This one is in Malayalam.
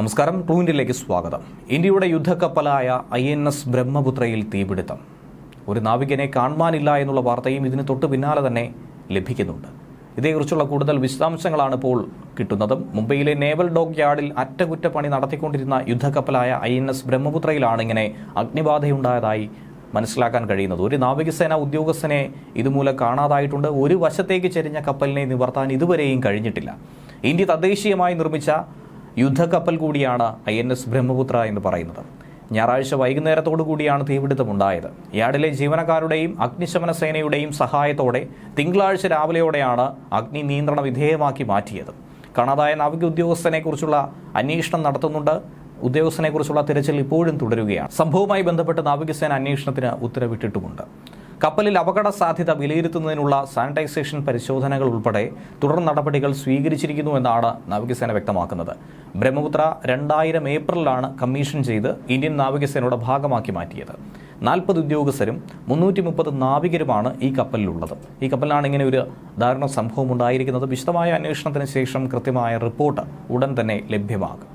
നമസ്കാരം ട്രൂവിന്റിലേക്ക് സ്വാഗതം. ഇന്ത്യയുടെ യുദ്ധക്കപ്പലായ ഐ എൻ എസ് ബ്രഹ്മപുത്രയിൽ തീപിടുത്തം. ഒരു നാവികനെ കാണുവാനില്ല എന്നുള്ള വാർത്തയും ഇതിന് തൊട്ട് പിന്നാലെ തന്നെ ലഭിക്കുന്നുണ്ട്. ഇതേക്കുറിച്ചുള്ള കൂടുതൽ വിശദാംശങ്ങളാണ് ഇപ്പോൾ കിട്ടുന്നതും. മുംബൈയിലെ നേവൽ ഡോക്ക് യാർഡിൽ അറ്റകുറ്റപ്പണി നടത്തിക്കൊണ്ടിരുന്ന യുദ്ധക്കപ്പലായ ഐ എൻ എസ് ബ്രഹ്മപുത്രയിലാണ് ഇങ്ങനെ അഗ്നിബാധയുണ്ടായതായി മനസ്സിലാക്കാൻ കഴിയുന്നത്. ഒരു നാവികസേന ഉദ്യോഗസ്ഥനെ ഇതുമൂലം കാണാതായിട്ടുണ്ട്. ഒരു വശത്തേക്ക് ചെരിഞ്ഞ കപ്പലിനെ നിവർത്താൻ ഇതുവരെയും കഴിഞ്ഞിട്ടില്ല. ഇന്ത്യ തദ്ദേശീയമായി നിർമ്മിച്ച യുദ്ധക്കപ്പൽ കൂടിയാണ് ഐ എൻ എസ് ബ്രഹ്മപുത്ര എന്ന് പറയുന്നത്. ഞായറാഴ്ച വൈകുന്നേരത്തോടു കൂടിയാണ് തീപിടുത്തമുണ്ടായത്. യാർഡിലെ ജീവനക്കാരുടെയും അഗ്നിശമന സേനയുടെയും സഹായത്തോടെ തിങ്കളാഴ്ച രാവിലെയോടെയാണ് അഗ്നി നിയന്ത്രണ വിധേയമാക്കി മാറ്റിയത്. കാണാതായ നാവിക ഉദ്യോഗസ്ഥനെ കുറിച്ചുള്ള അന്വേഷണം നടത്തുന്നുണ്ട്. ഉദ്യോഗസ്ഥനെ കുറിച്ചുള്ള തിരച്ചിൽ ഇപ്പോഴും തുടരുകയാണ്. സംഭവവുമായി ബന്ധപ്പെട്ട് നാവികസേന അന്വേഷണത്തിന് ഉത്തരവിട്ടിട്ടുമുണ്ട്. കപ്പലിൽ അപകട സാധ്യത വിലയിരുത്തുന്നതിനുള്ള സാനിറ്റൈസേഷൻ പരിശോധനകൾ ഉൾപ്പെടെ തുടർ നടപടികൾ സ്വീകരിച്ചിരിക്കുന്നുവെന്നാണ് നാവികസേന വ്യക്തമാക്കുന്നത്. ബ്രഹ്മപുത്ര രണ്ടായിരം ഏപ്രിലാണ് കമ്മീഷൻ ചെയ്ത് ഇന്ത്യൻ നാവികസേനയുടെ ഭാഗമാക്കി മാറ്റിയത്. നാൽപ്പത് ഉദ്യോഗസ്ഥരും മുന്നൂറ്റി മുപ്പത് നാവികരുമാണ് ഈ കപ്പലിലുള്ളത്. ഈ കപ്പലിലാണ് ഇങ്ങനെ ഒരു ദാരുണ സംഭവം ഉണ്ടായിരിക്കുന്നത്. വിശദമായ അന്വേഷണത്തിന് ശേഷം കൃത്യമായ റിപ്പോർട്ട് ഉടൻ തന്നെ ലഭ്യമാകും.